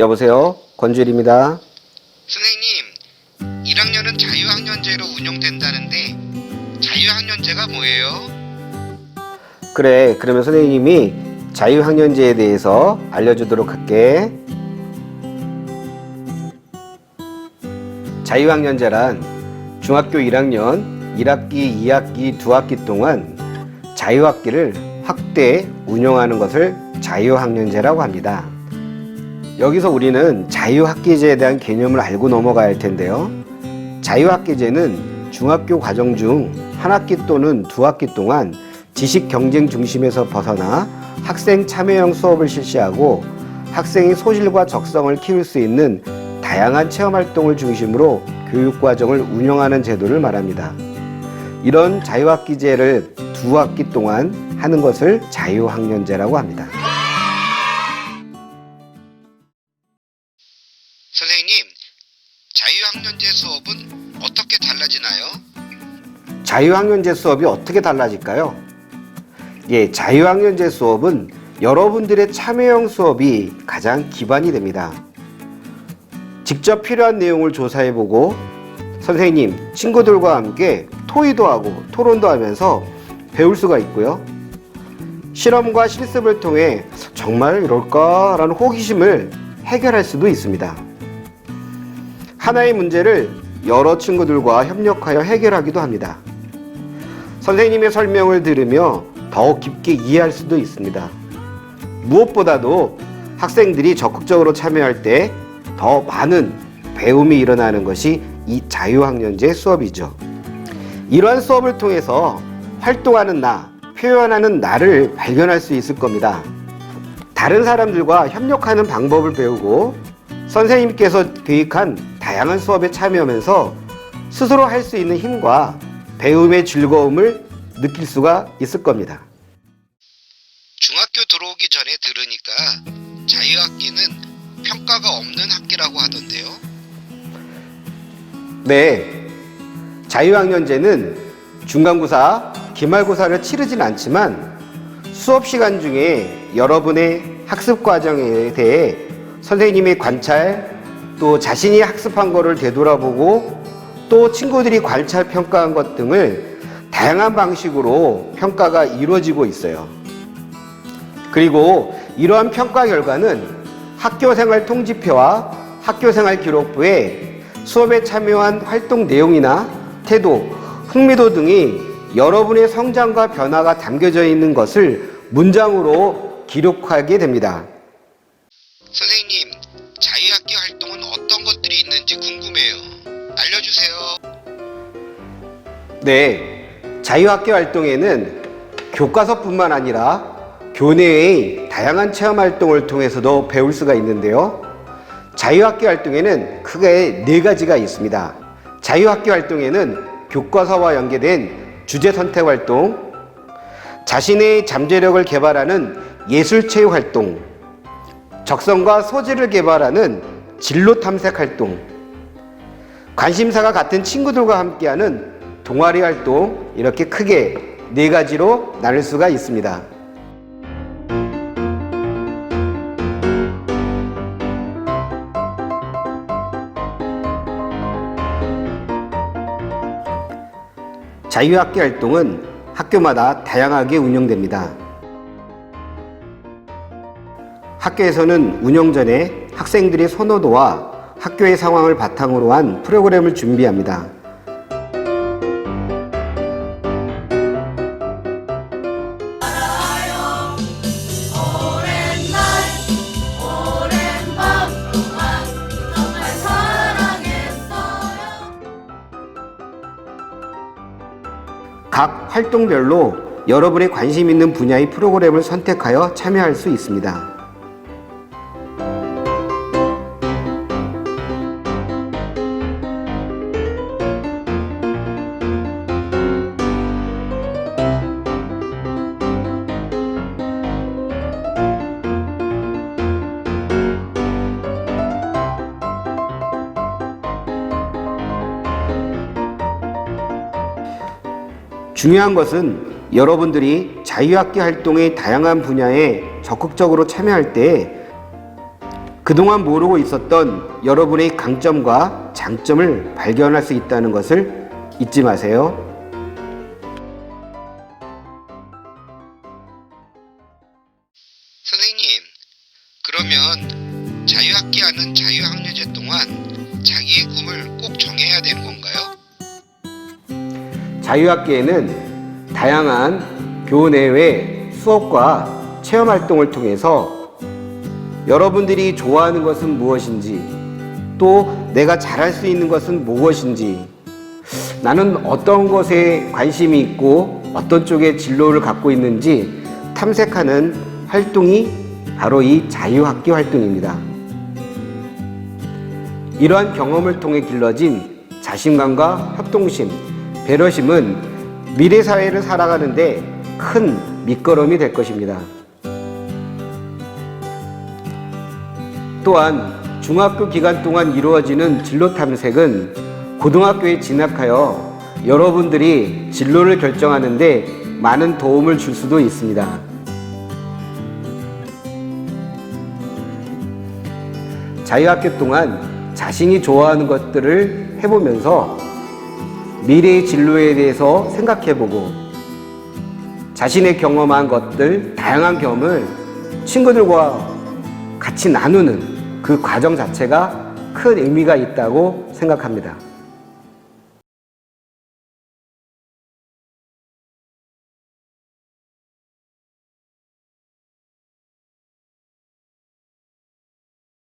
여보세요? 권주일입니다. 선생님, 1학년은 자유학년제로 운영된다는데 자유학년제가 뭐예요? 그래, 그러면 선생님이 자유학년제에 대해서 알려주도록 할게. 자유학년제란 중학교 1학년 1학기, 2학기, 2학기 동안 자유학기를 확대 운영하는 것을 자유학년제라고 합니다. 여기서 우리는 자유학기제에 대한 개념을 알고 넘어가야 할 텐데요. 자유학기제는 중학교 과정 중 한 학기 또는 두 학기 동안 지식 경쟁 중심에서 벗어나 학생 참여형 수업을 실시하고 학생의 소질과 적성을 키울 수 있는 다양한 체험 활동을 중심으로 교육 과정을 운영하는 제도를 말합니다. 이런 자유학기제를 두 학기 동안 하는 것을 자유학년제라고 합니다. 선생님, 자유학년제 수업은 어떻게 달라지나요? 자유학년제 수업이 어떻게 달라질까요? 예, 자유학년제 수업은 여러분들의 참여형 수업이 가장 기반이 됩니다. 직접 필요한 내용을 조사해보고 선생님, 친구들과 함께 토의도 하고 토론도 하면서 배울 수가 있고요. 실험과 실습을 통해 정말 이럴까라는 호기심을 해결할 수도 있습니다. 하나의 문제를 여러 친구들과 협력하여 해결하기도 합니다. 선생님의 설명을 들으며 더 깊게 이해할 수도 있습니다. 무엇보다도 학생들이 적극적으로 참여할 때 더 많은 배움이 일어나는 것이 이 자유학년제 수업이죠. 이러한 수업을 통해서 활동하는 나, 표현하는 나를 발견할 수 있을 겁니다. 다른 사람들과 협력하는 방법을 배우고 선생님께서 계획한 다양한 수업에 참여하면서 스스로 할 수 있는 힘과 배움의 즐거움을 느낄 수가 있을 겁니다. 중학교 들어오기 전에 들으니까 자유학기는 평가가 없는 학기라고 하던데요. 네. 자유학년제는 중간고사, 기말고사를 치르진 않지만 수업 시간 중에 여러분의 학습 과정에 대해 선생님의 관찰, 또 자신이 학습한 거를 되돌아보고 또 친구들이 관찰 평가한 것 등을 다양한 방식으로 평가가 이루어지고 있어요. 그리고 이러한 평가 결과는 학교생활 통지표와 학교생활 기록부에 수업에 참여한 활동 내용이나 태도, 흥미도 등이 여러분의 성장과 변화가 담겨져 있는 것을 문장으로 기록하게 됩니다. 네, 자유학교 활동에는 교과서뿐만 아니라 교내의 다양한 체험 활동을 통해서도 배울 수가 있는데요. 자유학교 활동에는 크게 네 가지가 있습니다. 자유학교 활동에는 교과서와 연계된 주제 선택 활동, 자신의 잠재력을 개발하는 예술 체육 활동, 적성과 소질을 개발하는 진로 탐색 활동, 관심사가 같은 친구들과 함께하는 동아리 활동 이렇게 크게 네 가지로 나눌 수가 있습니다. 자유학기 활동은 학교마다 다양하게 운영됩니다. 학교에서는 운영 전에 학생들의 선호도와 학교의 상황을 바탕으로 한 프로그램을 준비합니다. 각 활동별로 여러분의 관심 있는 분야의 프로그램을 선택하여 참여할 수 있습니다. 중요한 것은 여러분들이 자유학기 활동의 다양한 분야에 적극적으로 참여할 때 그동안 모르고 있었던 여러분의 강점과 장점을 발견할 수 있다는 것을 잊지 마세요. 선생님, 그러면 자유학기 하는 자유학년제 동안 자기의 꿈을 자유학기에는 다양한 교내외 수업과 체험 활동을 통해서 여러분들이 좋아하는 것은 무엇인지 또 내가 잘할 수 있는 것은 무엇인지 나는 어떤 것에 관심이 있고 어떤 쪽에 진로를 갖고 있는지 탐색하는 활동이 바로 이 자유학기 활동입니다. 이러한 경험을 통해 길러진 자신감과 협동심, 배려심은 미래 사회를 살아가는데 큰 밑거름이 될 것입니다. 또한 중학교 기간 동안 이루어지는 진로 탐색은 고등학교에 진학하여 여러분들이 진로를 결정하는데 많은 도움을 줄 수도 있습니다. 자유학교 동안 자신이 좋아하는 것들을 해보면서 미래의 진로에 대해서 생각해보고 자신의 경험한 것들, 다양한 경험을 친구들과 같이 나누는 그 과정 자체가 큰 의미가 있다고 생각합니다.